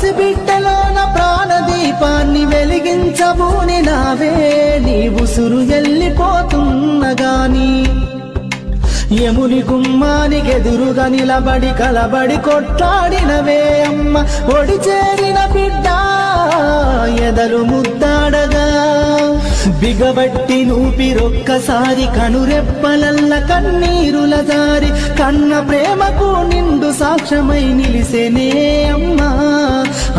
పసిబిడ్డలోన ప్రాణదీపాన్ని వెలిగించబోని నావే. నీ ఉసురు ఎల్లిపోతున్నగాని యముని గుమ్మానికెదురుగా నిలబడి కలబడి కొట్లాడినవే అమ్మ. ఒడి చేరిన బిడ్డ ఎదలు ముద్దాడగా. బిగబట్టి నూపిరొక్కసారి కనురెప్పలల్ల కన్నీరుల దారి కన్న ప్రేమకు నిండు సాక్ష్యమై నిలిసేనే అమ్మా.